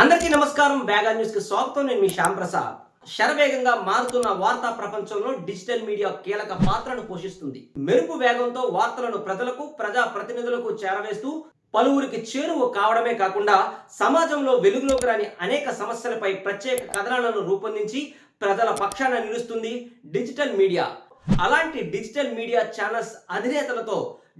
అందరికీ నమస్కారం. వేగా న్యూస్కి స్వాగతం. నేను మీ శ్యామ్ ప్రసాద్ శరవేగంగా మారుతున్న వార్తా ప్రపంచంలో డిజిటల్ మీడియా కీలక పాత్రను పోషిస్తుంది. మెరుపు వేగంతో వార్తలను ప్రజలకు ప్రజా ప్రతినిధులకు చేరవేస్తూ పలువురికి చేరువ కావడమే కాకుండా సమాజంలో వెలుగులోకి రాని అనేక సమస్యలపై ప్రత్యేక కథనాలను రూపొందించి ప్రజల పక్షాన నిలుస్తుంది డిజిటల్ మీడియా. అలాంటి డిజిటల్ మీడియా ఛానల్స్ అధినేతలతో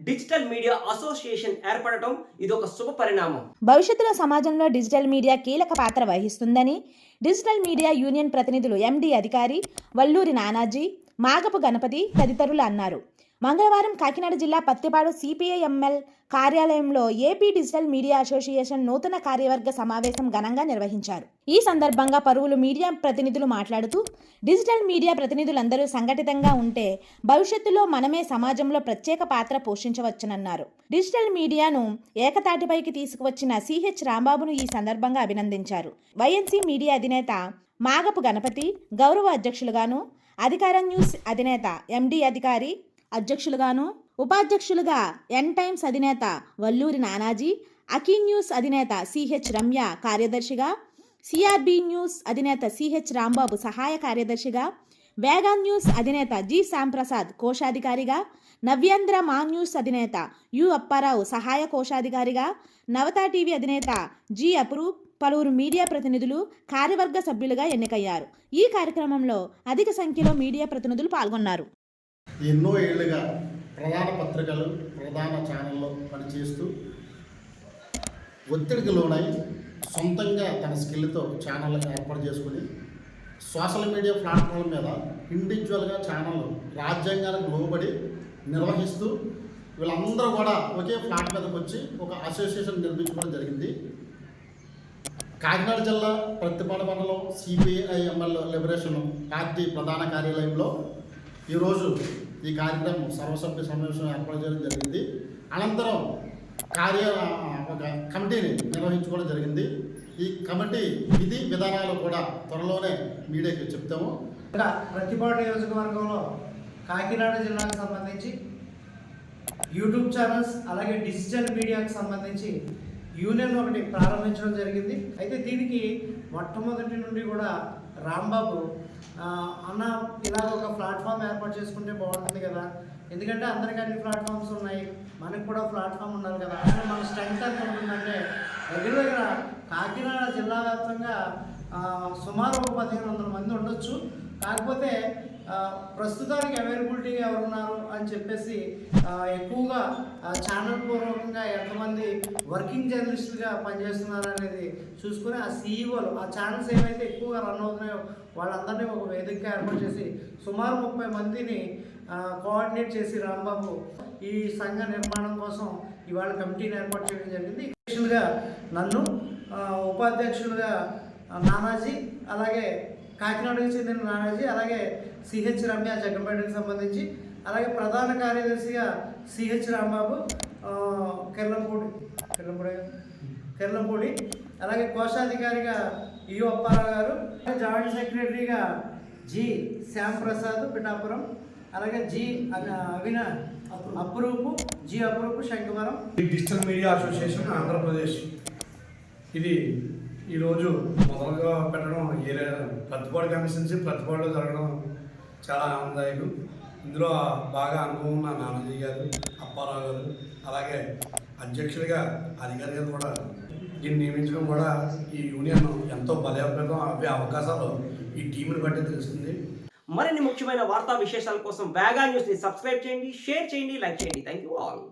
డిజిటల్ మీడియా అసోసియేషన్ ఏర్పడటం ఇది ఒక శుభ పరిణామం. భవిష్యత్తులో సమాజంలో డిజిటల్ మీడియా కీలక పాత్ర వహిస్తుందని డిజిటల్ మీడియా యూనియన్ ప్రతినిధులు ఎండి అధికారి వల్లూరి నానాజీ మాగపు గణపతి తదితరులు అన్నారు. మంగళవారం కాకినాడ జిల్లా పత్తిపాడు సిపిఐఎంఎల్ కార్యాలయంలో ఏపీ డిజిటల్ మీడియా అసోసియేషన్ నూతన కార్యవర్గ సమావేశం ఘనంగా నిర్వహించారు. ఈ సందర్భంగా పరువులు మీడియా ప్రతినిధులు మాట్లాడుతూ డిజిటల్ మీడియా ప్రతినిధులందరూ సంఘటితంగా ఉంటే భవిష్యత్తులో మనమే సమాజంలో ప్రత్యేక పాత్ర పోషించవచ్చునన్నారు. డిజిటల్ మీడియాను ఏకతాటిపైకి తీసుకువచ్చిన సిహెచ్ రాంబాబును ఈ సందర్భంగా అభినందించారు. వైఎన్సీ మీడియా అధినేత మాగపు గణపతి గౌరవ అధ్యక్షులుగాను అధికార న్యూస్ అధినేత ఎండి అధికారి అధ్యక్షులుగాను ఉపాధ్యక్షులుగా ఎన్ టైమ్స్ అధినేత వల్లూరి నానాజీ అకీ న్యూస్ అధినేత సిహెచ్ రమ్య కార్యదర్శిగా సిఆర్బి న్యూస్ అధినేత సిహెచ్ రాంబాబు సహాయ కార్యదర్శిగా వేగా న్యూస్ అధినేత జి శ్యాంప్రసాద్ కోశాధికారిగా నవ్యాంధ్ర మా న్యూస్ అధినేత యు అప్పారావు సహాయ కోశాధికారిగా నవతా టీవీ అధినేత జి అప్రూప్ పలువురు మీడియా ప్రతినిధులు కార్యవర్గ సభ్యులుగా ఎన్నికయ్యారు. ఈ కార్యక్రమంలో అధిక సంఖ్యలో మీడియా ప్రతినిధులు పాల్గొన్నారు. ఎన్నో ఏళ్ళుగా ప్రధాన పత్రికలు ప్రధాన ఛానల్లో పనిచేస్తూ ఒత్తిడికి లోనై సొంతంగా తన స్కిల్తో ఛానల్ ఏర్పాటు చేసుకుని సోషల్ మీడియా ప్లాట్ఫామ్ మీద ఇండివిజువల్గా ఛానల్ రాజ్యాంగానికి లోబడి నిర్వహిస్తూ వీళ్ళందరూ కూడా ఒకే ఫ్లాట్ మీదకి వచ్చి ఒక అసోసియేషన్ నిర్మించుకోవడం జరిగింది. కాకినాడ జిల్లా ప్రతిపాడు మండలం సిపిఐఎంఎల్ లిబరేషన్ పార్టీ ప్రధాన కార్యాలయంలో ఈరోజు ఈ కార్యక్రమం సర్వసభ్య సమావేశం ఏర్పాటు చేయడం జరిగింది. అనంతరం కార్య ఒక కమిటీని నిర్వహించుకోవడం జరిగింది. ఈ కమిటీ విధి విధానాలు కూడా త్వరలోనే మీడియాకి చెప్తాము. ఇక్కడ ప్రతిపాటు నియోజకవర్గంలో కాకినాడ జిల్లాకు సంబంధించి యూట్యూబ్ ఛానల్స్ అలాగే డిజిటల్ మీడియాకు సంబంధించి యూనియన్ ఒకటి ప్రారంభించడం జరిగింది. అయితే దీనికి మొట్టమొదటి నుండి కూడా రాంబాబు అన్న ఇలాగ ఒక ప్లాట్ఫామ్ ఏర్పాటు చేసుకుంటే బాగుంటుంది కదా. ఎందుకంటే అందరికీ అన్ని ప్లాట్ఫామ్స్ ఉన్నాయి. మనకు కూడా ప్లాట్ఫామ్ ఉండాలి కదా. అంటే మన స్ట్రెంగ్త్ ఎంత ఉంటుందంటే దగ్గర దగ్గర కాకినాడ జిల్లా వ్యాప్తంగా సుమారు ఒక పదిహేను వందల మంది ఉండొచ్చు. కాకపోతే ప్రస్తుతానికి అవైలబిలిటీ ఎవరున్నారు అని చెప్పేసి ఎక్కువగా ఛానల్ పూర్వకంగా ఎంతమంది వర్కింగ్ జర్నలిస్టులుగా పనిచేస్తున్నారు అనేది చూసుకుని ఆ సీఈఓలు ఆ ఛానల్స్ ఏవైతే ఎక్కువగా రన్ అవుతున్నాయో వాళ్ళందరినీ ఒక వేదికగా ఏర్పాటు చేసి సుమారు ముప్పై మందిని కోఆర్డినేట్ చేసి రాంబాబు ఈ సంఘ నిర్మాణం కోసం ఇవాళ కమిటీని ఏర్పాటు చేయడం జరిగింది. నన్ను ఉపాధ్యక్షులుగా నానాజీ అలాగే కాకినాడకు చెందిన నానాజీ అలాగే సిహెచ్ రమ్య జగ్గంపేటకు సంబంధించి అలాగే ప్రధాన కార్యదర్శిగా సిహెచ్ రాంబాబు ఆ, కెర్లంపూడి కెర్లంపూడి కెర్లంపూడి అలాగే కోశాధికారిగా యు అప్పారావు గారు జాయింట్ సెక్రటరీగా జి శ్యామ్ ప్రసాద్ పిఠాపురం అలాగే G అవిన Aproop G Aproop Sankavaram digital media association Andhra Pradesh. ఇది ఈరోజు మొదలుగా పెట్టడం ఏ ప్రతిపాడు కమిషన్స్ ప్రతిపాడులో జరగడం చాలా ఆనందదాయకం. ఇందులో బాగా అనుభవం ఉన్న నానాజీ గారు అప్పారావు గారు అలాగే అధ్యక్షుడిగా అధికారి గారు కూడా దీన్ని నియమించడం కూడా ఈ యూనియన్ ఎంతో బలోపేతం అవే అవకాశాలు ఈ టీంని బట్టి తెలుస్తుంది. మరిన్ని ముఖ్యమైన వార్తా విశేషాల కోసం వేగా న్యూస్ని సబ్స్క్రైబ్ చేయండి షేర్ చేయండి లైక్ చేయండి. Thank you all.